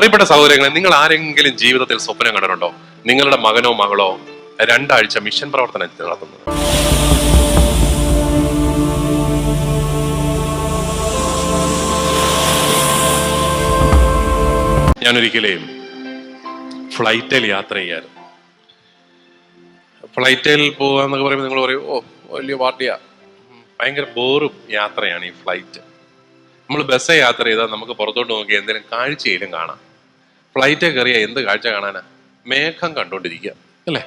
പ്രിയപ്പെട്ട സഹോദരങ്ങളെ നിങ്ങൾ ആരെങ്കിലും ജീവിതത്തിൽ സ്വപ്നം കണ്ടിട്ടുണ്ടോ? നിങ്ങളുടെ മകനോ മകളോ രണ്ടാഴ്ച മിഷൻ പ്രവർത്തനം ഞാൻ ഞാനൊരിക്കലേ ഫ്ലൈറ്റിൽ യാത്ര ചെയ്യാറ് ഫ്ലൈറ്റിൽ പോകാന്നൊക്കെ പറയുമ്പോൾ നിങ്ങൾ പറയും ഓ വലിയ പാർട്ടിയാ. ഭയങ്കര ബോറും യാത്രയാണ് ഈ ഫ്ലൈറ്റ്. നമ്മൾ ബസ് യാത്ര ചെയ്താൽ നമുക്ക് പുറത്തോട്ട് നോക്കി എന്തെങ്കിലും കാഴ്ചയിലും കാണാം. ഫ്ലൈറ്റിൽ കയറിയ എന്ത് കാഴ്ച കാണാനാ? മേഘം കണ്ടോണ്ടിരിക്കുക അല്ലേ?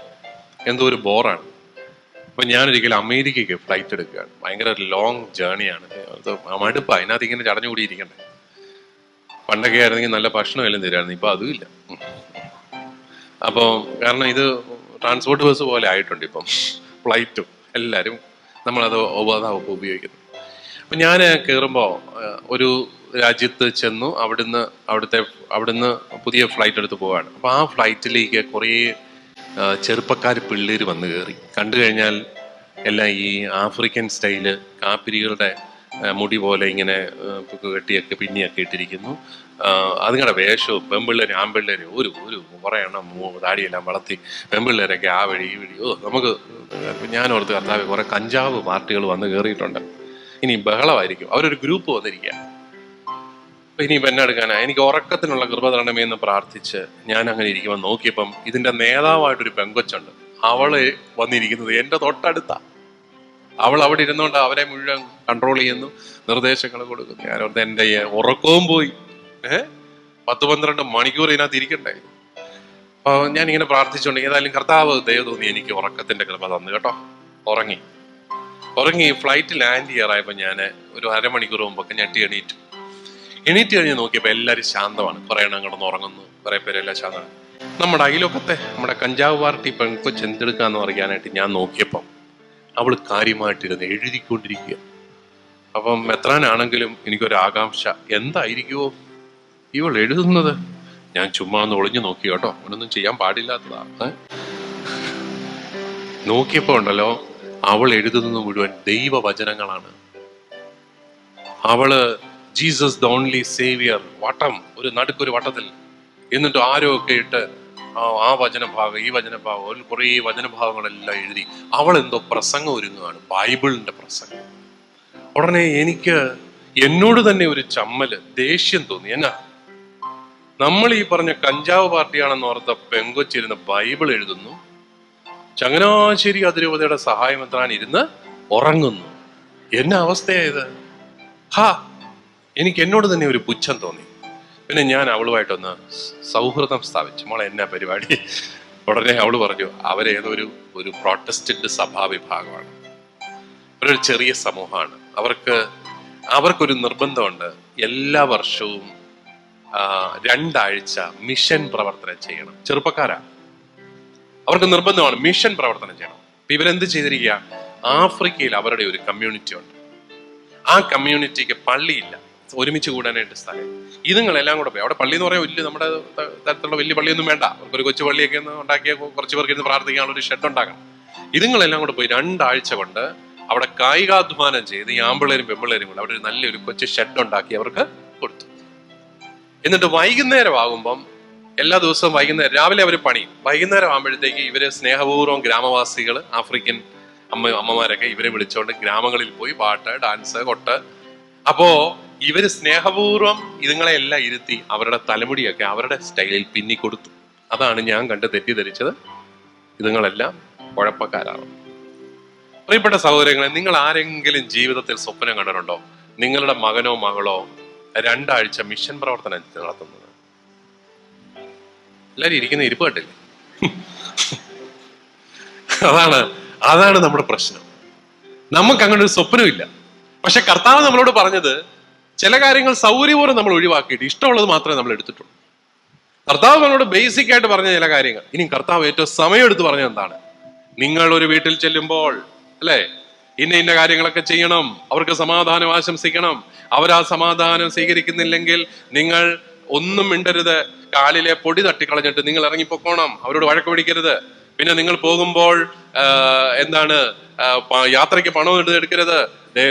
എന്തോ ഒരു ബോറാണ്. അപ്പൊ ഞാനൊരിക്കലും അമേരിക്കയ്ക്ക് ഫ്ലൈറ്റ് എടുക്കുകയാണ്. ഭയങ്കര ലോങ് ജേണിയാണ് അത് മടുപ്പ. അതിനകത്ത് ഇങ്ങനെ ചടഞ്ഞു കൂടിയിരിക്കണ്ടേ പണ്ടൊക്കെ ആയിരുന്നെങ്കിൽ നല്ല ഭക്ഷണം എല്ലാം തരായിരുന്നു ഇപ്പൊ അതും ഉം. അപ്പോൾ കാരണം ഇത് ട്രാൻസ്പോർട്ട് ബസ് പോലെ ആയിട്ടുണ്ട് ഇപ്പം. ഫ്ലൈറ്റും എല്ലാവരും നമ്മളത് ഉപയോഗിക്കുന്നു അപ്പം ഞാൻ കയറുമ്പോൾ ഒരു രാജ്യത്ത് ചെന്നു അവിടുന്ന് അവിടുത്തെ അവിടുന്ന് പുതിയ ഫ്ലൈറ്റ് എടുത്ത് പോവാണ്. അപ്പോൾ ആ ഫ്ലൈറ്റിലേക്ക് കുറേ ചെറുപ്പക്കാർ പിള്ളേർ വന്നു കയറി കണ്ടു കഴിഞ്ഞാൽ എല്ലാം ഈ ആഫ്രിക്കൻ സ്റ്റൈൽ കാപ്പിരികളുടെ മുടി പോലെ ഇങ്ങനെ കെട്ടിയൊക്കെ പിന്നിയൊക്കെ ഇട്ടിരിക്കുന്നു. അതുങ്ങളുടെ വേഷവും പെമ്പിള്ളേരും ആമ്പിള്ളേരും ഒരു ഒരു കുറേ മൂ- താടിയെല്ലാം വളർത്തി പെമ്പിള്ളേരൊക്കെ ആ വഴി ഈ വഴി. ഓ നമുക്ക് ഞാൻ ഓർത്ത് കർത്താവ് കുറേ കഞ്ചാവ് പാർട്ടികൾ വന്ന് കയറിയിട്ടുണ്ട് ഇനി ബഹളമായിരിക്കും. അവരൊരു ഗ്രൂപ്പ് വന്നിരിക്കുക ഇനി എന്നെ എടുക്കാനാ? എനിക്ക് ഉറക്കത്തിനുള്ള കൃപ തരണമേ എന്ന് പ്രാർത്ഥിച്ച് ഞാൻ അങ്ങനെ ഇരിക്കുമ്പോൾ നോക്കിയപ്പം ഇതിന്റെ നേതാവായിട്ടൊരു പെങ്കൊച്ചുണ്ട്. അവൾ വന്നിരിക്കുന്നത് എന്റെ തൊട്ടടുത്ത. അവൾ അവിടെ ഇരുന്നുകൊണ്ട് അവരെ മുഴുവൻ കൺട്രോൾ ചെയ്യുന്നു നിർദ്ദേശങ്ങൾ കൊടുക്കുന്നു. ഞാൻ ഓർത്ത് എന്റെ ഉറക്കവും പോയി. ഏഹ് പത്ത് പന്ത്രണ്ട് മണിക്കൂർ ഇതിനകത്ത് ഇരിക്കണ്ടായി അപ്പൊ ഞാൻ ഇങ്ങനെ പ്രാർത്ഥിച്ചുകൊണ്ട് ഏതായാലും കർത്താവ് ദൈവം തോന്നി എനിക്ക് ഉറക്കത്തിന്റെ കൃപ തന്നു കേട്ടോ. ഉറങ്ങി. ഉറങ്ങി ഫ്ലൈറ്റ് ലാൻഡ് ചെയ്യാറായപ്പോ ഞാൻ ഒരു അരമണിക്കൂർ മുമ്പൊക്കെ ഞെട്ടി എണീറ്റു. എണീറ്റ് കഴിഞ്ഞ് നോക്കിയപ്പോൾ എല്ലാരും ശാന്തമാണ്. കുറെ എണ്ണം കിടന്ന് ഉറങ്ങുന്നു. കുറെ പേരെല്ലാം ശാന്തമാണ്. നമ്മുടെ അയലോക്കത്തെ നമ്മുടെ കഞ്ചാവ് പാർട്ടി പെൺകൊച്ച് എന്തെടുക്കാന്ന് പറയാനായിട്ട് ഞാൻ നോക്കിയപ്പം അവൾ കാര്യമായിട്ടിരുന്ന് എഴുതിക്കൊണ്ടിരിക്കുക. അപ്പം എത്രാനാണെങ്കിലും എനിക്കൊരു ആകാംക്ഷ എന്തായിരിക്കുമോ ഇവൾ എഴുതുന്നത്? ഞാൻ ചുമ്മാ ഒന്ന് ഒളിഞ്ഞു നോക്കി കേട്ടോ. അവനൊന്നും ചെയ്യാൻ പാടില്ലാത്തതാണ്? നോക്കിയപ്പോ ഉണ്ടല്ലോ അവൾ എഴുതുന്നത് മുഴുവൻ ദൈവവചനങ്ങളാണ്. അവൾ ജീസസ് ദ ഓൺലി സേവിയർ വട്ടം ഒരു നടുക്കൊരു വട്ടത്തിൽ. എന്നിട്ട് ആരോ ഒക്കെ ഇട്ട് ആ വചനഭാഗം ഈ വചനഭാഗം കുറേ വചനഭാഗങ്ങളെല്ലാം എഴുതി. അവൾ എന്തോ പ്രസംഗം ഒരുങ്ങുകയാണ് ബൈബിളിന്റെ പ്രസംഗം. ഉടനെ എനിക്ക് എന്നോട് തന്നെ ഒരു ചമ്മൽ ദേഷ്യം തോന്നി. എന്നാ? നമ്മൾ ഈ പറഞ്ഞ കഞ്ചാവ് പാർട്ടിയാണെന്ന് ഓർത്ത പെങ്കൊച്ചിരുന്ന് ബൈബിൾ എഴുതുന്നു. ചങ്ങനാശ്ശേരി അതിരൂപതയുടെ സഹായം എത്താൻ ഇരുന്ന് ഉറങ്ങുന്നു. എന്ന അവസ്ഥയായത്? ഹാ എനിക്ക് എന്നോട് തന്നെ ഒരു പുച്ഛം തോന്നി. പിന്നെ ഞാൻ അവളുമായിട്ടൊന്ന് സൗഹൃദം സ്ഥാപിച്ചു. മോളെ എന്നാ പരിപാടി? ഉടനെ അവൾ പറഞ്ഞു അവരേതോ ഒരു ഒരു പ്രോട്ടസ്റ്റന്റ് സഭാ വിഭാഗമാണ് അവരൊരു ചെറിയ സമൂഹമാണ്. അവർക്ക് അവർക്കൊരു നിർബന്ധമുണ്ട് എല്ലാ വർഷവും രണ്ടാഴ്ച മിഷൻ പ്രവർത്തനം ചെയ്യണം. ചെറുപ്പക്കാരാ. അവർക്ക് നിർബന്ധമാണ് മിഷൻ പ്രവർത്തനം ചെയ്യണം. അപ്പൊ ഇവരെന്ത് ചെയ്തിരിക്കുക? ആഫ്രിക്കയിൽ അവരുടെ ഒരു കമ്മ്യൂണിറ്റി ഉണ്ട് ആ കമ്മ്യൂണിറ്റിക്ക് പള്ളിയില്ല. ഒരുമിച്ച് കൂടാനായിട്ട് സ്ഥലം. ഇതുങ്ങളെല്ലാം കൂടെ പോയി. അവിടെ പള്ളി എന്ന് പറയാൻ വലിയ നമ്മുടെ തരത്തിലുള്ള വലിയ പള്ളിയൊന്നും വേണ്ട. ഒരു കൊച്ചു പള്ളിയൊക്കെ ഒന്ന് ഉണ്ടാക്കിയ കുറച്ച് പേർക്ക് ഇരുന്ന് പ്രാർത്ഥിക്കാനുള്ള ഒരു ഷെഡ് ഉണ്ടാക്കണം. ഇതുങ്ങളെല്ലാം കൂടെ പോയി രണ്ടാഴ്ച കൊണ്ട് അവിടെ കായികാധ്വാനം ചെയ്ത് ഈ ആമ്പിള്ളേരും പെമ്പിള്ളേരും കൂടെ അവിടെ ഒരു നല്ലൊരു കൊച്ചു ഷെഡ് ഉണ്ടാക്കി അവർക്ക് കൊടുത്തു. എന്നിട്ട് വൈകുന്നേരം ആകുമ്പം എല്ലാ ദിവസവും വൈകുന്നേരം രാവിലെ അവർ പണി. വൈകുന്നേരം ആകുമ്പോഴത്തേക്ക് ഇവരെ സ്നേഹപൂർവം ഗ്രാമവാസികൾ ആഫ്രിക്കൻ അമ്മ അമ്മമാരൊക്കെ ഇവരെ വിളിച്ചുകൊണ്ട് ഗ്രാമങ്ങളിൽ പോയി പാട്ട് ഡാൻസ് കൊട്ട്. അപ്പോ ഇവർ സ്നേഹപൂർവം ഇതുങ്ങളെ എല്ലാം ഇരുത്തി അവരുടെ തലമുടിയൊക്കെ അവരുടെ സ്റ്റൈലിൽ പിന്നി കൊടുത്തു അതാണ് ഞാൻ കണ്ട് തെറ്റിദ്ധരിച്ചത്. ഇതുങ്ങളെല്ലാം കുഴപ്പക്കാരാണ്. പ്രിയപ്പെട്ട സഹോദരങ്ങളെ നിങ്ങൾ ആരെങ്കിലും ജീവിതത്തിൽ സ്വപ്നം കണ്ടിട്ടുണ്ടോ? നിങ്ങളുടെ മകനോ മകളോ രണ്ടാഴ്ച മിഷൻ പ്രവർത്തനം നടത്തുന്നത്. എല്ലാരും ഇരിക്കുന്ന ഇരിപ്പ് കണ്ടില്ലേ? അതാണ് അതാണ് നമ്മുടെ പ്രശ്നം. നമുക്ക് അങ്ങനെ ഒരു സ്വപ്നമില്ല. പക്ഷെ കർത്താവ് നമ്മളോട് പറഞ്ഞത് ചില കാര്യങ്ങൾ സൗകര്യപൂർവം നമ്മൾ ഒഴിവാക്കിയിട്ട് ഇഷ്ടമുള്ളത് മാത്രമേ നമ്മൾ എടുത്തിട്ടുള്ളൂ. കർത്താവ് നമ്മളോട് ബേസിക് ആയിട്ട് പറഞ്ഞ ചില കാര്യങ്ങൾ. ഇനി കർത്താവ് ഏറ്റവും സമയമെടുത്ത് പറഞ്ഞത് എന്താണ്? നിങ്ങൾ ഒരു വീട്ടിൽ ചെല്ലുമ്പോൾ അല്ലേ? ഇന്ന ഇന്ന കാര്യങ്ങളൊക്കെ ചെയ്യണം അവർക്ക് സമാധാനം ആശംസിക്കണം. അവരാ സമാധാനം സ്വീകരിക്കുന്നില്ലെങ്കിൽ നിങ്ങൾ ഒന്നും മിണ്ടരുത്. കാലിലെ പൊടി തട്ടിക്കളഞ്ഞിട്ട് നിങ്ങൾ ഇറങ്ങിപ്പോക്കോണം അവരോട് വഴക്ക് പിടിക്കരുത്. പിന്നെ നിങ്ങൾ പോകുമ്പോൾ എന്താണ് യാത്രയ്ക്ക് പണം എടുക്കരുത്.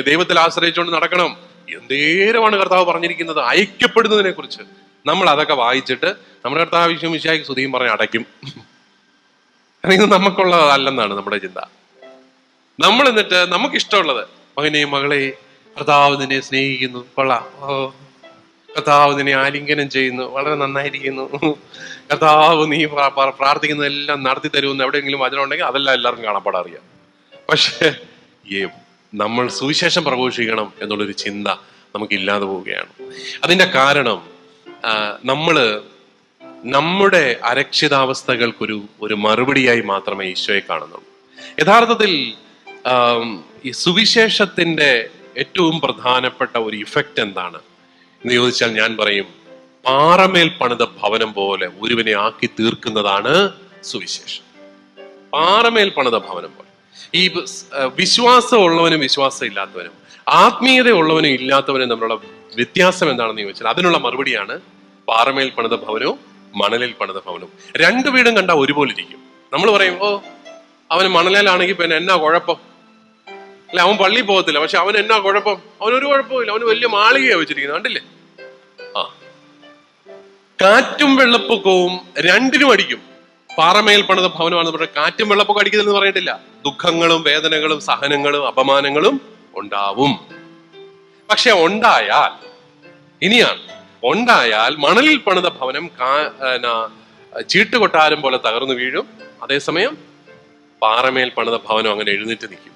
ദൈവത്തിൽ ആശ്രയിച്ചുകൊണ്ട് നടക്കണം. എന്തേരമാണ് കർത്താവ് പറഞ്ഞിരിക്കുന്നത്? ഐക്യപ്പെടുന്നതിനെ കുറിച്ച് നമ്മൾ അതൊക്കെ വായിച്ചിട്ട് നമ്മുടെ കർത്താവ് വിശ്വമിശായി സ്തുതിയും പറഞ്ഞ് അടയ്ക്കും. ഇത് നമുക്കുള്ളതല്ലെന്നാണ് നമ്മുടെ ചിന്ത. നമ്മൾ എന്നിട്ട് നമുക്ക് ഇഷ്ടമുള്ളത് മകനെയും മകളെ കർത്താവ് നിന്നെ സ്നേഹിക്കുന്നു കൊള്ളാം. ഓ കർത്താവ് നിന്നെ ആലിംഗനം ചെയ്യുന്നു വളരെ നന്നായിരിക്കുന്നു. കർത്താവ് നീ പ്ര- പ്ര- പ്രാർത്ഥിക്കുന്നതെല്ലാം നടത്തി തരുമെന്ന് എവിടെയെങ്കിലും വചനം ഉണ്ടെങ്കിൽ അതെല്ലാം എല്ലാവർക്കും കാണാപ്പാടെ അറിയാം പക്ഷേ നമ്മൾ സുവിശേഷം പ്രഘോഷിക്കണം എന്നുള്ളൊരു ചിന്ത നമുക്കില്ലാതെ പോവുകയാണ്. അതിന്റെ കാരണം നമ്മൾ നമ്മുടെ അരക്ഷിതാവസ്ഥകൾക്കൊരു ഒരു മറുപടിയായി മാത്രമേ ഈശോയെ കാണുന്നുള്ളൂ. യഥാർത്ഥത്തിൽ ഈ സുവിശേഷത്തിന്റെ ഏറ്റവും പ്രധാനപ്പെട്ട ഒരു ഇഫക്റ്റ് എന്താണ്? എന്ന് ചോദിച്ചാൽ ഞാൻ പറയും പാറമേൽ പണിത ഭവനം പോലെ ഒരുവനെ ആക്കി തീർക്കുന്നതാണ് സുവിശേഷം. പാറമേൽ പണിത ഭവനം പോലെ. ഈ വിശ്വാസമുള്ളവനും വിശ്വാസം ഇല്ലാത്തവനും ആത്മീയത ഉള്ളവനും ഇല്ലാത്തവനും തമ്മിലുള്ള വ്യത്യാസം എന്താണെന്ന് ചോദിച്ചാൽ അതിനുള്ള മറുപടിയാണ് പാറമേൽ പണിത ഭവനവും മണലിൽ പണിത ഭവനവും. രണ്ടു വീടും കണ്ടാൽ ഒരുപോലെ ഇരിക്കും. നമ്മൾ പറയും ഓ അവന് മണലിലാണെങ്കിൽ പിന്നെ എന്നാ കുഴപ്പം? അല്ല അവൻ പള്ളി പോകത്തില്ല പക്ഷെ അവൻ എന്നാ കുഴപ്പം? അവൻ ഒരു കുഴപ്പമില്ല അവന് വലിയ മാളികയാണ് വെച്ചിരിക്കുന്നത് കണ്ടില്ലേ? ആ. കാറ്റും വെള്ളപ്പൊക്കവും രണ്ടിനും അടിക്കും. പാറമേൽ പണിത ഭവനമാണെന്ന് പറഞ്ഞാൽ കാറ്റും വെള്ളപ്പൊക്കം അടിക്കുന്നതെന്ന് പറഞ്ഞിട്ടില്ല. ദുഃഖങ്ങളും വേദനകളും സഹനങ്ങളും അപമാനങ്ങളും ഉണ്ടാവും. പക്ഷെ ഉണ്ടായാൽ ഇനിയാണ്. ഉണ്ടായാൽ മണലിൽ പണിത ഭവനം കാ- ചീട്ടുകൊട്ടാരം പോലെ തകർന്നു വീഴും. അതേസമയം പാറമേൽ പണിത ഭവനം അങ്ങനെ എഴുന്നേറ്റ് നിൽക്കും.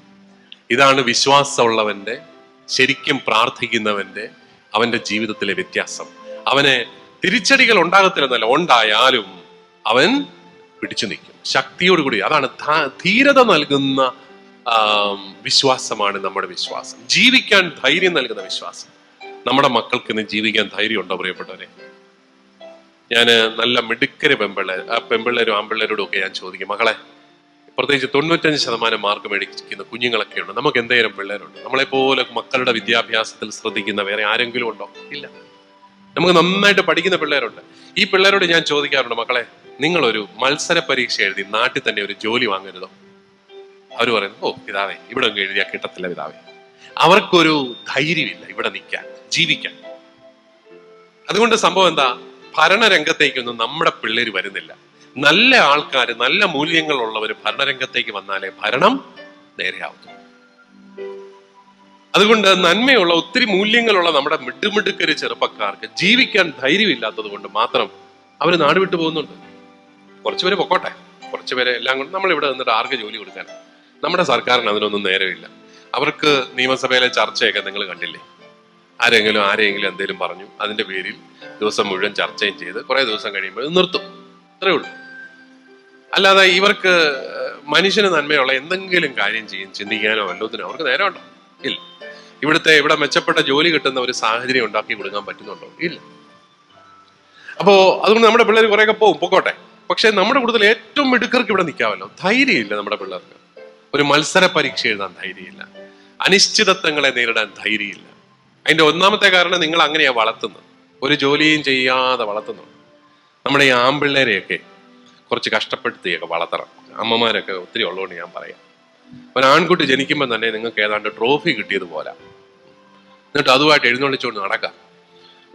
ഇതാണ് വിശ്വാസമുള്ളവന്റെ ശരിക്കും പ്രാർത്ഥിക്കുന്നവന്റെ അവന്റെ ജീവിതത്തിലെ വ്യത്യാസം. അവനെ തിരിച്ചടികൾ ഉണ്ടാകത്തില്ലെന്നല്ല. ഉണ്ടായാലും അവൻ പിടിച്ചു നിൽക്കും. ശക്തിയോടുകൂടി. അതാണ് ധീരത നൽകുന്ന വിശ്വാസമാണ് നമ്മുടെ വിശ്വാസം. ജീവിക്കാൻ ധൈര്യം നൽകുന്ന വിശ്വാസം. നമ്മുടെ മക്കൾക്ക് ഇന്ന് ജീവിക്കാൻ ധൈര്യം ഉണ്ടോ പ്രിയപ്പെട്ടവരെ? ഞാൻ നല്ല മിടുക്കര് പെമ്പിള്ളേർ ആ പെമ്പിള്ളേരും ആമ്പിള്ളേരോടും ഒക്കെ ഞാൻ ചോദിക്കും. മകളെ പ്രത്യേകിച്ച് തൊണ്ണൂറ്റഞ്ച് ശതമാനം മാർക്ക് മേടിക്കുന്ന കുഞ്ഞുങ്ങളൊക്കെ ഉണ്ട് നമുക്ക് എന്തെങ്കിലും പിള്ളേരുണ്ട്? നമ്മളെപ്പോലെ മക്കളുടെ വിദ്യാഭ്യാസത്തിൽ ശ്രദ്ധിക്കുന്ന വേറെ ആരെങ്കിലും ഉണ്ടോ? ഇല്ല. നമുക്ക് നന്നായിട്ട് പഠിക്കുന്ന പിള്ളേരുണ്ട്. ഈ പിള്ളേരോട് ഞാൻ ചോദിക്കാറുണ്ട് മക്കളെ നിങ്ങളൊരു മത്സര പരീക്ഷ എഴുതി നാട്ടിൽ തന്നെ ഒരു ജോലി വാങ്ങരുതോ? അവർ പറയുന്നു ഓ പിതാവേ ഇവിടെ ഒന്നും എഴുതിയാൽ കിട്ടത്തില്ല പിതാവേ. അവർക്കൊരു ധൈര്യമില്ല ഇവിടെ നിൽക്കാൻ ജീവിക്കാൻ. അതുകൊണ്ട് സംഭവം എന്താ? ഭരണരംഗത്തേക്കൊന്നും നമ്മുടെ പിള്ളേർ വരുന്നില്ല. നല്ല ആൾക്കാർ നല്ല മൂല്യങ്ങളുള്ളവർ ഭരണരംഗത്തേക്ക് വന്നാലേ ഭരണം നേരെയാവുന്നു അതുകൊണ്ട് നന്മയുള്ള ഒത്തിരി മൂല്യങ്ങളുള്ള നമ്മുടെ മിടുമിടുക്കര് ചെറുപ്പക്കാർക്ക് ജീവിക്കാൻ ധൈര്യമില്ലാത്തത് കൊണ്ട് മാത്രം അവർ നാട് വിട്ടു പോകുന്നുണ്ട്. കുറച്ചുപേര് പൊക്കോട്ടെ. കുറച്ചുപേരെ എല്ലാം കൊണ്ട് നമ്മൾ ഇവിടെ നിന്നിട്ട് ആർക്ക് ജോലി കൊടുക്കാൻ. നമ്മുടെ സർക്കാരിന് അതിനൊന്നും നേരമില്ല. അവർക്ക് നിയമസഭയിലെ ചർച്ചയൊക്കെ നിങ്ങൾ കണ്ടില്ലേ? ആരെങ്കിലും ആരെങ്കിലും എന്തെങ്കിലും പറഞ്ഞു അതിന്റെ പേരിൽ ദിവസം മുഴുവൻ ചർച്ചയും ചെയ്ത് കുറെ ദിവസം കഴിയുമ്പോൾ നിർത്തും. അത്രേ ഉള്ളൂ. അല്ലാതെ ഇവർക്ക് മനുഷ്യന് നന്മയുള്ള എന്തെങ്കിലും കാര്യം ചെയ്യും ചിന്തിക്കാനോ വല്ലതിനോ അവർക്ക് നേരമുണ്ടോ? ഇല്ല. ഇവിടുത്തെ ഇവിടെ മെച്ചപ്പെട്ട ജോലി കിട്ടുന്ന ഒരു സാഹചര്യം ഉണ്ടാക്കി കൊടുക്കാൻ പറ്റുന്നുണ്ടോ? ഇല്ല. അപ്പോ അതുകൊണ്ട് നമ്മുടെ പിള്ളേർ കുറെയൊക്കെ പോകും പൊക്കോട്ടെ. പക്ഷെ നമ്മുടെ കൂടുതൽ ഏറ്റവും മിടുക്കർക്ക് ഇവിടെ നിൽക്കാമല്ലോ. ധൈര്യമില്ല നമ്മുടെ പിള്ളേർക്ക്. ഒരു മത്സര പരീക്ഷ എഴുതാൻ ധൈര്യമില്ല. അനിശ്ചിതത്വങ്ങളെ നേരിടാൻ ധൈര്യമില്ല. അതിന്റെ ഒന്നാമത്തെ കാരണം നിങ്ങൾ അങ്ങനെയാ വളർത്തുന്നത്. ഒരു ജോലിയും ചെയ്യാതെ വളർത്തുന്നു നമ്മുടെ ഈ ആമ്പിള്ളേരെയൊക്കെ കുറച്ച് കഷ്ടപ്പെടുത്തിയൊക്കെ വളർത്തണം. അമ്മമാരൊക്കെ ഒത്തിരി ഉള്ളതുകൊണ്ട് ഞാൻ പറയാം. ഒരു ആൺകുട്ടി ജനിക്കുമ്പോൾ തന്നെ നിങ്ങൾക്ക് ഏതാണ്ട് ട്രോഫി കിട്ടിയതുപോലെ എന്നിട്ട് അതുമായിട്ട് എഴുന്നള്ളിച്ചുകൊണ്ട് നടക്കാം.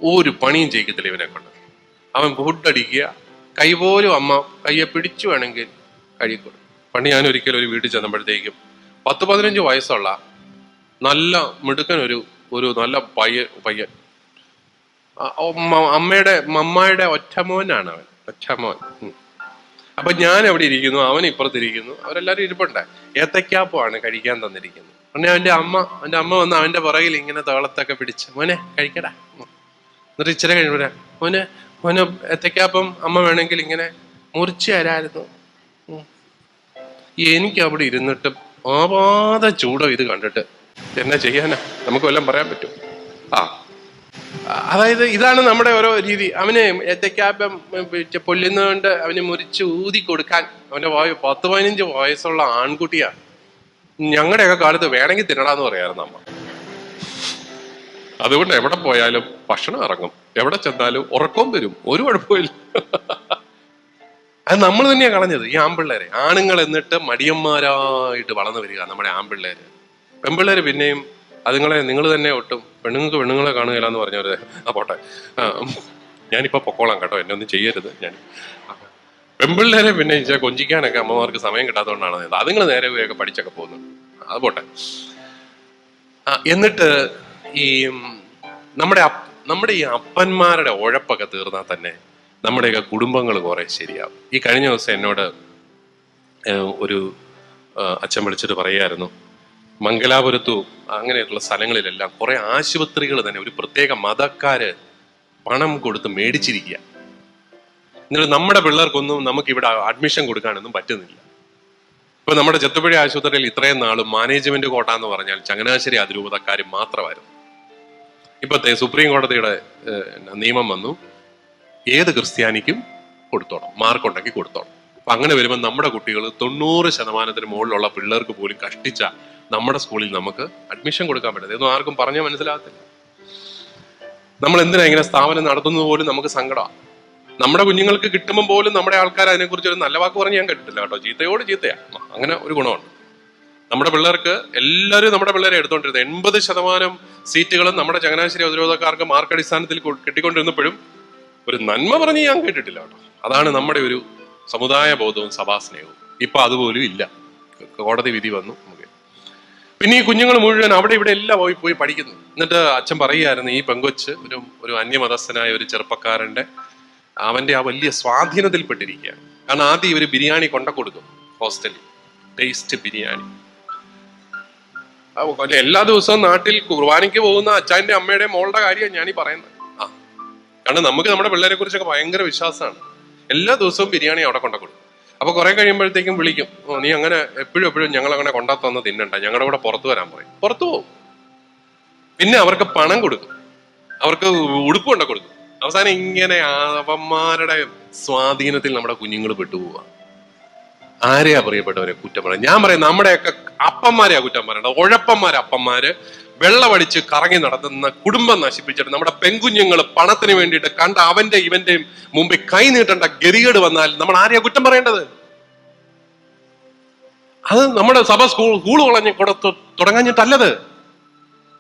ഒരു പണിയും ചെയ്യിക്കത്തില്ല ഇവനെ കൊണ്ട്. അവൻ ഫുഡ് അടിക്കുക കൈ പോലും അമ്മ കയ്യെ പിടിച്ചു വേണമെങ്കിൽ കഴിക്കൊടുക്കും പണ്ട് ഞാൻ ഒരിക്കലും ഒരു വീട്ടിൽ ചെന്നപ്പോഴത്തേക്കും പത്ത് പതിനഞ്ച് വയസ്സുള്ള നല്ല മിടുക്കൻ ഒരു ഒരു നല്ല പയ്യൻ. പയ്യൻ അമ്മയുടെ മമ്മായുടെ ഒറ്റമോനാണ് അവൻ ഒറ്റമോൻ. അപ്പൊ ഞാൻ എവിടെ ഇരിക്കുന്നു അവൻ ഇപ്പുറത്തിരിക്കുന്നു അവരെല്ലാരും ഇരിപ്പുണ്ട്. ഏത്തക്കാപ്പമാണ് കഴിക്കാൻ തന്നിരിക്കുന്നത്. പിന്നെ അവന്റെ അമ്മ അവന്റെ അമ്മ വന്ന് അവന്റെ പുറകിൽ ഇങ്ങനെ തോളത്തൊക്കെ പിടിച്ച് മോനെ കഴിക്കടാ. എന്നിട്ട് ഇച്ചിരി കഴിയുമ്പോഴേ മോനെ മോനെ ഏത്തക്കാപ്പം അമ്മ വേണമെങ്കിൽ ഇങ്ങനെ മുറിച്ച് തരായിരുന്നു. എനിക്ക് അവിടെ ഇരുന്നിട്ട് ആവാതെ ചൂടോ ഇത് കണ്ടിട്ട്. എന്നാ ചെയ്യാനാ? നമുക്ക് വല്ലതും പറയാൻ പറ്റും. ആ. അതായത് ഇതാണ് നമ്മുടെ ഓരോ രീതി. അവന് ഏത്തക്കാപ്പം പൊല്ലുന്നതുകൊണ്ട് അവന് മുറിച്ച് ഊതി കൊടുക്കാൻ അവന്റെ വയ പത്ത് പതിനഞ്ച് വയസ്സുള്ള ആൺകുട്ടിയാ. ഞങ്ങളുടെയൊക്കെ കാലത്ത് വേണമെങ്കിൽ തിന്നടാന്ന് പറയായിരുന്നു അമ്മ. അതുകൊണ്ട് എവിടെ പോയാലും ഭക്ഷണം ഇറങ്ങും. എവിടെ ചെന്നാലും ഉറക്കം വരും. ഒരു കുഴപ്പമില്ല അത് നമ്മൾ തന്നെയാണ് കളഞ്ഞത് ഈ ആമ്പിള്ളേരെ ആണുങ്ങൾ എന്നിട്ട് മടിയന്മാരായിട്ട് വളർന്നു വരിക നമ്മുടെ ആമ്പിള്ളേര് പെമ്പിള്ളേര് പിന്നെയും അതുങ്ങളെ നിങ്ങൾ തന്നെ ഒട്ടും പെണ്ണുങ്ങൾക്ക് പെണ്ണുങ്ങളെ കാണുകയില്ല എന്ന് പറഞ്ഞവര്. ആ പോട്ടെ. ഞാനിപ്പോ പൊക്കോളാം കേട്ടോ എന്നെ ഒന്നും ചെയ്യരുത്. ഞാൻ പെമ്പിള്ളേരെ പിന്നെ കൊഞ്ചിക്കാനൊക്കെ അമ്മമാർക്ക് സമയം കിട്ടാത്തതുകൊണ്ടാണ് അത് അതുങ്ങൾ നേരെ പോയൊക്കെ പഠിച്ചൊക്കെ പോകുന്നു. അത് പോട്ടെ. എന്നിട്ട് ഈ നമ്മുടെ നമ്മുടെ ഈ അപ്പന്മാരുടെ ഉഴപ്പൊക്കെ തീർന്നാൽ തന്നെ നമ്മുടെയൊക്കെ കുടുംബങ്ങൾ കുറെ ശരിയാവും. ഈ കഴിഞ്ഞ ദിവസം എന്നോട് ഒരു അച്ഛൻ വിളിച്ചിട്ട് പറയായിരുന്നു മംഗലാപുരത്തു അങ്ങനെയുള്ള സ്ഥലങ്ങളിലെല്ലാം കുറെ ആശുപത്രികൾ തന്നെ ഒരു പ്രത്യേക മതക്കാര് പണം കൊടുത്ത് മേടിച്ചിരിക്കുക എന്നിട്ട് നമ്മുടെ പിള്ളേർക്കൊന്നും നമുക്ക് ഇവിടെ അഡ്മിഷൻ കൊടുക്കാനൊന്നും പറ്റുന്നില്ല. ഇപ്പൊ നമ്മുടെ ചെത്തുപുഴ ആശുപത്രിയിൽ ഇത്രയും നാളും മാനേജ്മെന്റ് കോട്ട എന്ന് പറഞ്ഞാൽ ചങ്ങനാശ്ശേരി അതിരൂപതക്കാർ മാത്രമായിരുന്നു. ഇപ്പത്തെ സുപ്രീം കോടതിയുടെ നിയമം വന്നു. ഏത് ക്രിസ്ത്യാനിക്കും കൊടുത്തോണം മാർക്കുണ്ടെങ്കിൽ കൊടുത്തോണം. അപ്പൊ അങ്ങനെ വരുമ്പോൾ നമ്മുടെ കുട്ടികൾ തൊണ്ണൂറ് ശതമാനത്തിന് മുകളിലുള്ള പിള്ളേർക്ക് പോലും കഷ്ടിച്ച നമ്മുടെ സ്കൂളിൽ നമുക്ക് അഡ്മിഷൻ കൊടുക്കാൻ പറ്റില്ല ഇതൊന്നും ആർക്കും പറഞ്ഞാൽ മനസ്സിലാകത്തില്ല. നമ്മൾ എന്തിനാ ഇങ്ങനെ സ്ഥാപനം നടത്തുന്നത് പോലും നമുക്ക് സങ്കടമാണ് നമ്മുടെ കുഞ്ഞുങ്ങൾക്ക് കിട്ടുമ്പോൾ പോലും നമ്മുടെ ആൾക്കാർ അതിനെക്കുറിച്ച് ഒരു നല്ല വാക്ക് പറഞ്ഞ് ഞാൻ കേട്ടിട്ടില്ല കേട്ടോ. ചീത്തയോട് ചീത്തയാ. അങ്ങനെ ഒരു ഗുണമുണ്ട്. നമ്മുടെ പിള്ളേർക്ക് എല്ലാവരും നമ്മുടെ പിള്ളേരെ എടുത്തോണ്ടിരുന്നത് എൺപത് ശതമാനം സീറ്റുകളും നമ്മുടെ ചങ്ങനാശ്ശേരി പ്രതിരോധക്കാർക്ക് മാർക്ക് അടിസ്ഥാനത്തിൽ കിട്ടിക്കൊണ്ടിരുന്നപ്പോഴും ഒരു നന്മ പറഞ്ഞ് ഞാൻ കേട്ടിട്ടില്ല കേട്ടോ. അതാണ് നമ്മുടെ ഒരു സമുദായ ബോധവും സഭാസ്നേഹവും. ഇപ്പൊ അതുപോലും ഇല്ല. കോടതി വിധി വന്നു. നമുക്ക് പിന്നെ ഈ കുഞ്ഞുങ്ങൾ മുഴുവൻ അവിടെ ഇവിടെ എല്ലാം പോയി പോയി പഠിക്കുന്നു. എന്നിട്ട് അച്ഛൻ പറയുമായിരുന്നു ഈ പെങ്കൊച്ച് ഒരു ഒരു അന്യമതസ്ഥനായ ഒരു ചെറുപ്പക്കാരന്റെ അവന്റെ ആ വലിയ സ്വാധീനത്തിൽപ്പെട്ടിരിക്കുകയാണ്. കാരണം ആദ്യം ഇവർ ബിരിയാണി കൊണ്ട കൊടുക്കും ഹോസ്റ്റലിൽ. ടേസ്റ്റ് ബിരിയാണി. എല്ലാ ദിവസവും നാട്ടിൽ കുർബാനയ്ക്ക് പോകുന്ന അച്ഛന്റെ അമ്മയുടെ മോളുടെ കാര്യമാണ് ഞാനീ പറയുന്നത്. ആ. കാരണം നമുക്ക് നമ്മുടെ പിള്ളേരെ കുറിച്ചൊക്കെ ഭയങ്കര വിശ്വാസമാണ്. എല്ലാ ദിവസവും ബിരിയാണി അവിടെ കൊണ്ട കൊടുക്കും. അപ്പൊ കുറെ കഴിയുമ്പോഴത്തേക്കും വിളിക്കും ഓ നീ അങ്ങനെ എപ്പോഴും എപ്പോഴും ഞങ്ങൾ അങ്ങനെ കൊണ്ടാത്ത വന്ന് തിന്നണ്ട ഞങ്ങളുടെ കൂടെ പുറത്തു വരാൻ പറയും. പുറത്തു പോകും പിന്നെ അവർക്ക് പണം കൊടുക്കും. അവർക്ക് ഉടുപ്പ് കൊണ്ട കൊടുക്കും. അവസാനം ഇങ്ങനെ അവന്മാരുടെ സ്വാധീനത്തിൽ നമ്മുടെ കുഞ്ഞുങ്ങൾ പെട്ടുപോവുക ആരെയാ പ്രിയപ്പെട്ടവരെ കുറ്റം പറയാം ഞാൻ പറയാം നമ്മുടെയൊക്കെ അപ്പന്മാരെയാ കുറ്റം പറയേണ്ടത് ഉഴപ്പന്മാരെ അപ്പന്മാര് വെള്ളമടിച്ച് കറങ്ങി നടത്തുന്ന കുടുംബം നശിപ്പിച്ചിട്ട് നമ്മുടെ പെൺകുഞ്ഞുങ്ങൾ പണത്തിന് വേണ്ടിയിട്ട് കണ്ട അവന്റെ ഇവന്റെയും മുമ്പിൽ കൈ നീട്ടേണ്ട ഗതികേട് വന്നാൽ നമ്മൾ ആരെയാ കുറ്റം പറയേണ്ടത്? അത് നമ്മുടെ സഭ സ്കൂൾ സ്കൂൾ കളഞ്ഞ് കൊടുത്ത് തുടങ്ങാഞ്ഞിട്ടല്ലത്.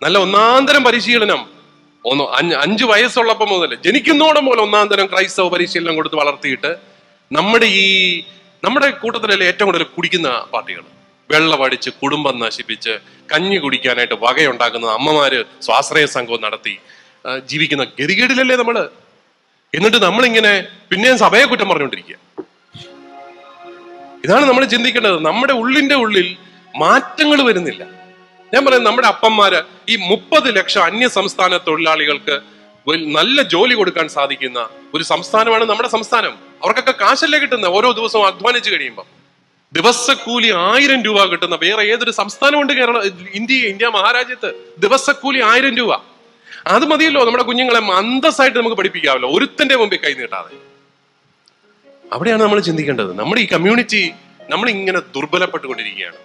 നല്ല ഒന്നാന്തരം പരിശീലനം. ഒന്ന് അഞ്ച് അഞ്ച് വയസ്സുള്ളപ്പം മുതൽ ജനിക്കുന്നോടം പോലെ ഒന്നാന്തരം ക്രൈസ്തവ പരിശീലനം കൊടുത്ത് വളർത്തിയിട്ട് നമ്മുടെ ഈ നമ്മുടെ കൂട്ടത്തിലല്ലേ ഏറ്റവും കൂടുതൽ കുടിക്കുന്ന പാർട്ടികൾ? വെള്ളമടിച്ച് കുടുംബം നശിപ്പിച്ച് കഞ്ഞി കുടിക്കാനായിട്ട് വകയുണ്ടാക്കുന്ന അമ്മമാര് സ്വാശ്രയ സംഘവും നടത്തി ജീവിക്കുന്ന ഗതികേടിലല്ലേ നമ്മൾ? എന്നിട്ട് നമ്മളിങ്ങനെ പിന്നെയും സഭയെ കുറ്റം പറഞ്ഞുകൊണ്ടിരിക്കുക. ഇതാണ് നമ്മൾ ചിന്തിക്കേണ്ടത്. നമ്മുടെ ഉള്ളിന്റെ ഉള്ളിൽ മാറ്റങ്ങൾ വരുന്നില്ല. ഞാൻ പറയാം നമ്മുടെ അപ്പന്മാര് ഈ മുപ്പത് ലക്ഷം അന്യ സംസ്ഥാന തൊഴിലാളികൾക്ക് നല്ല ജോലി കൊടുക്കാൻ സാധിക്കുന്ന ഒരു സംസ്ഥാനമാണ് നമ്മുടെ സംസ്ഥാനം. അവർക്കൊക്കെ കാശല്ലേ കിട്ടുന്നത് ഓരോ ദിവസവും അധ്വാനിച്ചു കഴിയുമ്പോൾ ദിവസക്കൂലി ആയിരം രൂപ കിട്ടുന്ന വേറെ ഏതൊരു സംസ്ഥാനമുണ്ട് കേരള ഇന്ത്യ ഇന്ത്യ മഹാരാജ്യത്ത്? ദിവസക്കൂലി ആയിരം രൂപ. അത് മതിയല്ലോ നമ്മുടെ കുഞ്ഞുങ്ങളെ അന്തസ്സായിട്ട് നമുക്ക് പഠിപ്പിക്കാമല്ലോ. ഒരുത്തന്റെ മുമ്പിൽ കൈ നീട്ടാതെ. അവിടെയാണ് നമ്മൾ ചിന്തിക്കേണ്ടത്. നമ്മുടെ ഈ കമ്മ്യൂണിറ്റി നമ്മൾ ഇങ്ങനെ ദുർബലപ്പെട്ടുകൊണ്ടിരിക്കുകയാണ്.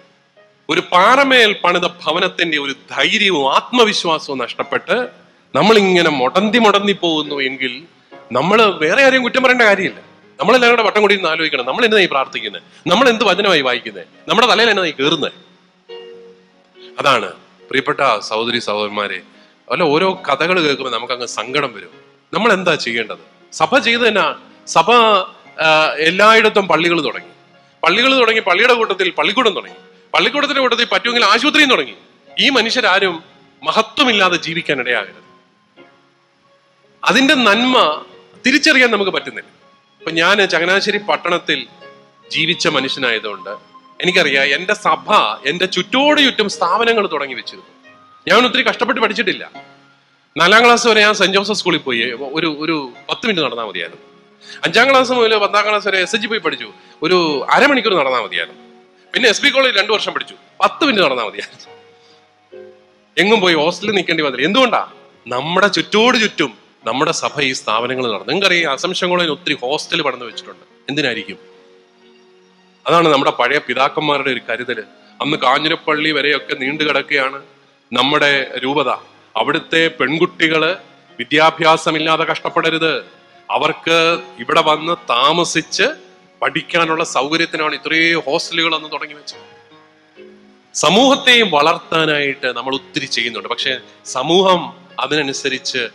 ഒരു പാറമേൽ പണിത ഭവനത്തിന്റെ ഒരു ധൈര്യവും ആത്മവിശ്വാസവും നഷ്ടപ്പെട്ട് നമ്മൾ ഇങ്ങനെ മുടന്തി മുടന്തി പോകുന്നു എങ്കിൽ നമ്മൾ വേറെ ആരെയും കുറ്റം പറയേണ്ട കാര്യമില്ല. നമ്മളെല്ലാവരും കൂടെ വട്ടം കൂടി ആലോചിക്കണം. നമ്മൾ എന്തായി പ്രാർത്ഥിക്കുന്നത് നമ്മൾ എന്ത് വചനമായി വായിക്കുന്നത് നമ്മുടെ തലയിൽ എന്നതായി കയറുന്നത് അതാണ് പ്രിയപ്പെട്ട സഹോദരി സഹോദരന്മാരെ അല്ല ഓരോ കഥകൾ കേൾക്കുമ്പോൾ നമുക്കങ്ങ് സങ്കടം വരും. നമ്മൾ എന്താ ചെയ്യേണ്ടത്? സഭ ചെയ്ത് തന്നെ സഭ എല്ലായിടത്തും പള്ളികൾ തുടങ്ങി. പള്ളികൾ തുടങ്ങി പള്ളിയുടെ കൂട്ടത്തിൽ പള്ളിക്കൂടം തുടങ്ങി. പള്ളിക്കൂടത്തിന്റെ കൂട്ടത്തിൽ പറ്റുമെങ്കിൽ ആശുപത്രിയും തുടങ്ങി. ഈ മനുഷ്യരാരും മഹത്വമില്ലാതെ ജീവിക്കാൻ ഇടയാകരുത്. അതിന്റെ നന്മ തിരിച്ചറിയാൻ നമുക്ക് പറ്റുന്നില്ല. ഇപ്പൊ ഞാൻ ചങ്ങനാശ്ശേരി പട്ടണത്തിൽ ജീവിച്ച മനുഷ്യനായതുകൊണ്ട് എനിക്കറിയാം എന്റെ സഭ എന്റെ ചുറ്റോട് ചുറ്റും സ്ഥാപനങ്ങൾ തുടങ്ങി വെച്ചിരുന്നു. ഞാൻ ഒത്തിരി കഷ്ടപ്പെട്ട് പഠിച്ചിട്ടില്ല. നാലാം ക്ലാസ് വരെ ഞാൻ സെന്റ് ജോസഫ് സ്കൂളിൽ പോയി. ഒരു ഒരു പത്ത് മിനിറ്റ് നടന്നാൽ മതിയായിരുന്നു. അഞ്ചാം ക്ലാസ് മുതൽ പത്താം ക്ലാസ് വരെ എസ് എച്ച് പോയി പഠിച്ചു. ഒരു അരമണിക്കൂർ നടന്നാൽ മതിയായിരുന്നു. പിന്നെ എസ് ബി കോളേജ് രണ്ടു വർഷം പഠിച്ചു. പത്ത് മിനിറ്റ് നടന്നാൽ മതിയായിരുന്നു. എങ്ങും പോയി ഹോസ്റ്റലിൽ നിൽക്കേണ്ടി വന്നില്ല. എന്തുകൊണ്ടാ? നമ്മുടെ ചുറ്റോട് ചുറ്റും നമ്മുടെ സഭ ഈ സ്ഥാപനങ്ങൾ നടന്നു. നിങ്ങൾക്കറിയാം അസംഷൻ കോളേജിൽ ഒത്തിരി ഹോസ്റ്റൽ പടന്നു വെച്ചിട്ടുണ്ട്. എന്തിനായിരിക്കും? അതാണ് നമ്മുടെ പഴയ പിതാക്കന്മാരുടെ ഒരു കരുതൽ. അന്ന് കാഞ്ഞിരപ്പള്ളി വരെയൊക്കെ നീണ്ടു കിടക്കുകയാണ് നമ്മുടെ രൂപത. അവിടുത്തെ പെൺകുട്ടികൾ വിദ്യാഭ്യാസമില്ലാതെ കഷ്ടപ്പെടരുത്. അവർക്ക് ഇവിടെ വന്ന് താമസിച്ച് പഠിക്കാനുള്ള സൗകര്യത്തിനാണ് ഇത്രയും ഹോസ്റ്റലുകൾ അന്ന് തുടങ്ങി വെച്ചത്. സമൂഹത്തെയും വളർത്താനായിട്ട് നമ്മൾ ഒത്തിരി ചെയ്യുന്നുണ്ട്. പക്ഷെ സമൂഹം അതിനനുസരിച്ച്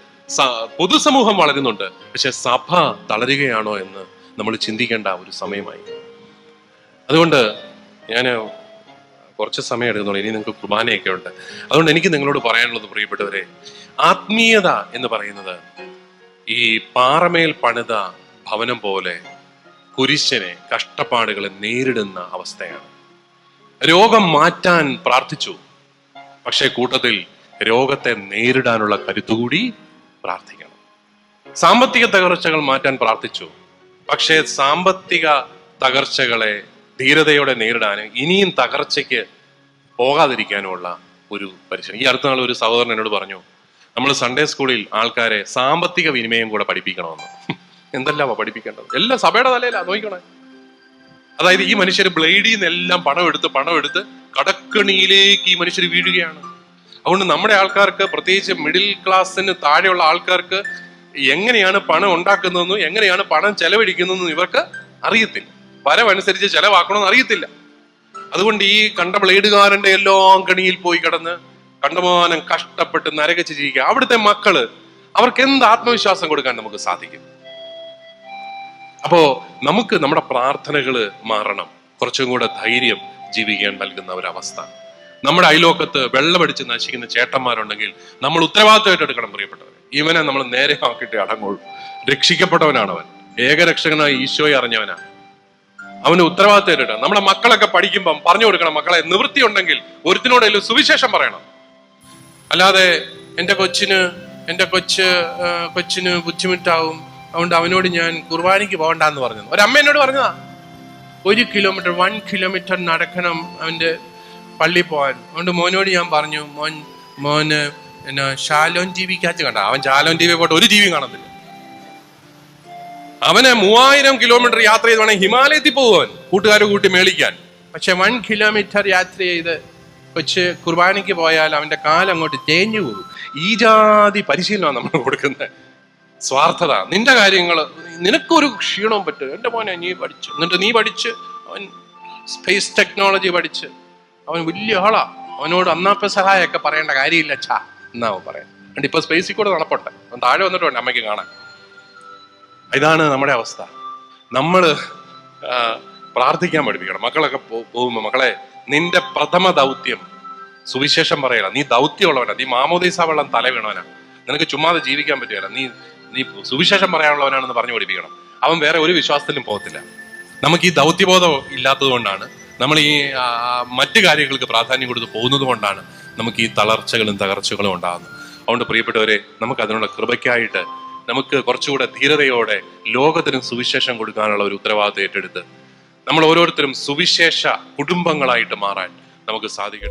പൊതുസമൂഹം വളരുന്നുണ്ട്. പക്ഷെ സഭ തളരുകയാണോ എന്ന് നമ്മൾ ചിന്തിക്കേണ്ട ഒരു സമയമായി. അതുകൊണ്ട് ഞാൻ കുറച്ച് സമയം എടുക്കുന്നുള്ളൂ. ഇനി നിങ്ങൾക്ക് കുർബാനയൊക്കെ ഉണ്ട്. അതുകൊണ്ട് എനിക്ക് നിങ്ങളോട് പറയാനുള്ളത് പ്രിയപ്പെട്ടവരെ ആത്മീയത എന്ന് പറയുന്നത് ഈ പാറമേൽ പണിത ഭവനം പോലെ കുരിശനെ കഷ്ടപ്പാടുകളെ നേരിടുന്ന അവസ്ഥയാണ്. രോഗം മാറ്റാൻ പ്രാർത്ഥിച്ചു. പക്ഷേ കൂട്ടത്തിൽ രോഗത്തെ നേരിടാനുള്ള കരുത്തുകൂടി പ്രാർത്ഥിക്കണം. സാമ്പത്തിക തകർച്ചകൾ മാറ്റാൻ പ്രാർത്ഥിച്ചു. പക്ഷേ സാമ്പത്തിക തകർച്ചകളെ ധീരതയോടെ നേരിടാനും ഇനിയും തകർച്ചയ്ക്ക് പോകാതിരിക്കാനുമുള്ള ഒരു പരിശ്രമം. ഈ അടുത്ത നാൾ ഒരു സഹോദരൻ എന്നോട് പറഞ്ഞു നമ്മൾ സൺഡേ സ്കൂളിൽ ആൾക്കാരെ സാമ്പത്തിക വിനിമയം കൂടെ പഠിപ്പിക്കണമെന്ന്. എന്തെല്ലാമാ പഠിപ്പിക്കേണ്ടത്? എല്ലാം സഭയുടെ തലയിലാ നോക്കണേ അതായത് ഈ മനുഷ്യർ ബ്ലേഡിൽ നിന്നെല്ലാം പണം എടുത്ത് പണം എടുത്ത് കടക്കണിയിലേക്ക് ഈ മനുഷ്യർ വീഴുകയാണ്. അതുകൊണ്ട് നമ്മുടെ ആൾക്കാർക്ക് പ്രത്യേകിച്ച് മിഡിൽ ക്ലാസ്സിന് താഴെയുള്ള ആൾക്കാർക്ക് എങ്ങനെയാണ് പണം ഉണ്ടാക്കുന്നതെന്നും എങ്ങനെയാണ് പണം ചെലവഴിക്കുന്നതെന്നും ഇവർക്ക് അറിയത്തില്ല. വരവനുസരിച്ച് ചെലവാക്കണമെന്ന് അറിയത്തില്ല. അതുകൊണ്ട് ഈ കണ്ട ബ്ലേഡുകാരന്റെ എല്ലാം കണിയിൽ പോയി കിടന്ന് കണ്ടമാനം കഷ്ടപ്പെട്ട് നരകച്ച് ജീവിക്കുക. അവിടുത്തെ മക്കൾ അവർക്ക് എന്ത് ആത്മവിശ്വാസം കൊടുക്കാൻ നമുക്ക് സാധിക്കും? അപ്പോ നമുക്ക് നമ്മുടെ പ്രാർത്ഥനകൾ മാറണം. കുറച്ചും കൂടെ ധൈര്യം ജീവിക്കാൻ നൽകുന്ന ഒരവസ്ഥ. നമ്മുടെ അയലോക്കത്ത് വെള്ളമടിച്ച് നശിക്കുന്ന ചേട്ടന്മാരുണ്ടെങ്കിൽ നമ്മൾ ഉത്തരവാദിത്തമായിട്ട് എടുക്കണം പ്രിയപ്പെട്ടവർ ഇവനെ നമ്മൾ നേരെ ആക്കിയിട്ട് അടങ്ങുള്ളൂ. രക്ഷിക്കപ്പെട്ടവനാണ് അവൻ ഏകരക്ഷകനായി ഈശോയെ അറിഞ്ഞവനാണ്. അവന് ഉത്തരവാദിത്തം എടുക്കണം. നമ്മുടെ മക്കളൊക്കെ പഠിക്കുമ്പം പറഞ്ഞു കൊടുക്കണം മക്കളെ നിവൃത്തി ഉണ്ടെങ്കിൽ ഒരുത്തിനോടെങ്കിലും സുവിശേഷം പറയണം. അല്ലാതെ എന്റെ കൊച്ചിന് എന്റെ കൊച്ച് കൊച്ചിന് ബുദ്ധിമുട്ടാവും. അതുകൊണ്ട് അവനോട് ഞാൻ കുർബാനയ്ക്ക് പോകണ്ടെന്ന് പറഞ്ഞു ഒരമ്മ എന്നോട് പറഞ്ഞതാ ഒരു കിലോമീറ്റർ വൺ കിലോമീറ്റർ നടക്കണം അവന്റെ പള്ളി പോകാൻ അതുകൊണ്ട് മോനോട് ഞാൻ പറഞ്ഞു മോൻ മോന് എന്നാ ഷാലോൻ ടി വിക്കകത്ത് കണ്ട. അവൻ ഷാലോൻ ടി വി പോട്ട് ഒരു ടി വി കാണത്തില്ല. അവന് മൂവായിരം കിലോമീറ്റർ യാത്ര ചെയ്ത് വേണമെങ്കിൽ ഹിമാലയത്തിൽ പോകുവാൻ കൂട്ടുകാരെ കൂട്ടി മേളിക്കാൻ. പക്ഷെ വൺ കിലോമീറ്റർ യാത്ര ചെയ്ത് വെച്ച് കുർബാനയ്ക്ക് പോയാൽ അവന്റെ കാലം അങ്ങോട്ട് തേഞ്ഞു പോകും. ഈ ജാതി പരിശീലനമാണ് നമ്മൾ കൊടുക്കുന്നത്. സ്വാർത്ഥത. നിന്റെ കാര്യങ്ങൾ നിനക്കൊരു ക്ഷീണവും പറ്റും എന്റെ മോനെ നീ പഠിച്ചു. എന്നിട്ട് നീ പഠിച്ച് അവൻ സ്പേസ് ടെക്നോളജി പഠിച്ച്. അവൻ വലിയ ആളാ. അവനോട് അന്നാപ്പ സഹായമൊക്കെ പറയേണ്ട കാര്യമില്ല ഛാ എന്നാ പറയാം. ഇപ്പൊ സ്പേസിൽ കൂടെ നടപ്പട്ടെ അവൻ താഴെ വന്നിട്ടുണ്ട് അമ്മയ്ക്ക് കാണാൻ. ഇതാണ് നമ്മുടെ അവസ്ഥ. നമ്മൾ പ്രാർത്ഥിക്കാൻ പഠിപ്പിക്കണം. മക്കളൊക്കെ പോ- പോകുമ്പോ മക്കളെ നിന്റെ പ്രഥമ ദൗത്യം സുവിശേഷം പറയല. നീ ദൗത്യമുള്ളവനാ. നീ മാമോദീസ വെള്ളം തല വീണവനാ. നിനക്ക് ചുമ്മാതെ ജീവിക്കാൻ പറ്റുകയില്ല നീ നീ സുവിശേഷം പറയാനുള്ളവനാണെന്ന് പറഞ്ഞു പഠിപ്പിക്കണം. അവൻ വേറെ ഒരു വിശ്വാസത്തിലും പോകത്തില്ല. നമുക്ക് ഈ ദൗത്യബോധം ഇല്ലാത്തത് കൊണ്ടാണ് നമ്മൾ ഈ മറ്റ് കാര്യങ്ങൾക്ക് പ്രാധാന്യം കൊടുത്ത് പോകുന്നത് കൊണ്ടാണ് നമുക്ക് ഈ തളർച്ചകളും തകർച്ചകളും ഉണ്ടാകുന്നത്. അതുകൊണ്ട് പ്രിയപ്പെട്ടവരെ നമുക്ക് അതിനുള്ള കൃപയ്ക്കായിട്ട് നമുക്ക് കുറച്ചുകൂടെ ധീരതയോടെ ലോകത്തിനും സുവിശേഷം കൊടുക്കാനുള്ള ഒരു ഉത്തരവാദിത്വം ഏറ്റെടുത്ത് നമ്മൾ ഓരോരുത്തരും സുവിശേഷ കുടുംബങ്ങളായിട്ട് മാറാൻ നമുക്ക് സാധിക്കട്ടെ